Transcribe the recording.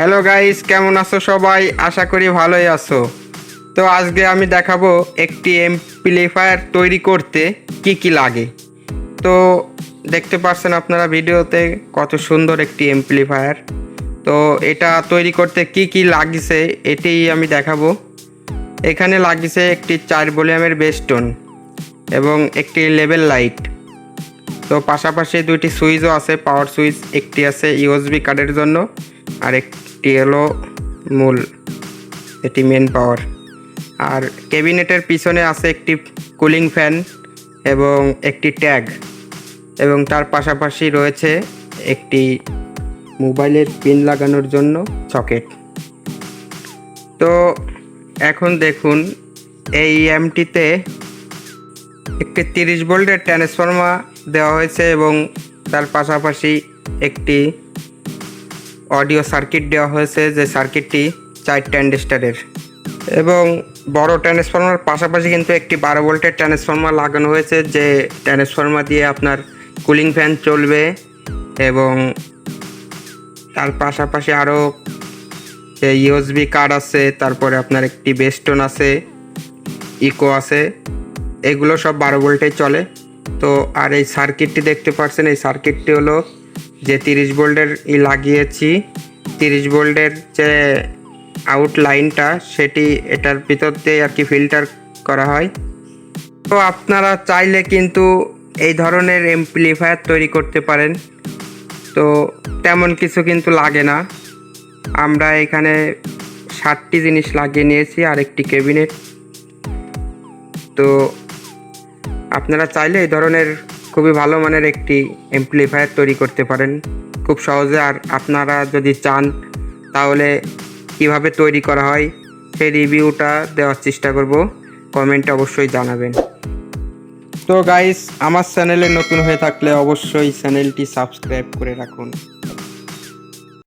Hello guys কেমন আছো সবাই? আশা করি ভালোই আছো। তো আজকে আমি দেখাবো একটি এমপ্লিফায়ার তৈরি করতে কি কি লাগে। তো দেখতে পাচ্ছেন আপনারা ভিডিওতে কত সুন্দর একটি এমপ্লিফায়ার তো এটা তৈরি করতে কি কি লাগিছে এটি আমি দেখাবো। এখানে লাগিছে একটি চার ভলিউমের বেস্টোন এবং একটি লেভেল লাইট। তো পাশাপাশি দুইটি সুইচও আছে পাওয়ার সুইচ, একটি আছে ইউএসবি কার্ডের জন্য, আর একটি হলো মূল, এটি মেন পাওয়ার আর ক্যাবিনেটের পিছনে আছে একটি কুলিং ফ্যান এবং একটি ট্যাগ এবং তার পাশাপাশি রয়েছে একটি মোবাইলের পিন লাগানোর জন্য সকেট তো এখন দেখুন, এই এমটিতে একটি তিরিশ ভোল্টের ট্রান্সফর্মার দেওয়া হয়েছে এবং তার পাশাপাশি একটি অডিও সার্কিট দেওয়া হয়েছে যে সার্কিটটি চার ট্যান্ডেস্টারের এবং বড় ট্রান্সফর্মার, পাশাপাশি কিন্তু একটি বারো ভোল্টের ট্রান্সফর্মার লাগানো হয়েছে যে ট্রান্সফর্মার দিয়ে আপনার কুলিং ফ্যান চলবে এবং তার পাশাপাশি আরও ইউএসবি কার্ড আছে, তারপরে আপনার একটি বেস্টন আছে, ইকো আছে, এগুলো সব বারো ভোল্টে চলে। তো আর এই সার্কিটটি দেখতে পাচ্ছেন, এই সার্কিটটি হলো যে তিরিশ ভোল্টের ই লাগিয়েছি, তিরিশ ভোল্টের যে আউট লাইনটা সেটি এটার ভিতর দিয়ে আর কি ফিল্টার করা হয়। তো আপনারা চাইলে কিন্তু এই ধরনের এমপ্লিফায়ার তৈরি করতে পারেন। তো তেমন কিছু কিন্তু লাগে না। আমরা এখানে ষাটটি জিনিস লাগিয়ে নিয়েছি আর একটি ক্যাবিনেট তো আপনারা চাইলে এই ধরনের খুবই ভালো মানের একটি এমপ্লিফায়ার তৈরি করতে পারেন। খুব সহজে আর আপনারা যদি চান, তাহলে কীভাবে তৈরি করা হয় সেই রিভিউটা দেওয়ার চেষ্টা করব। কমেন্টে অবশ্যই জানাবেন। তো গাইস আমার চ্যানেলে নতুন হয়ে থাকলে অবশ্যই চ্যানেলটি সাবস্ক্রাইব করে রাখুন।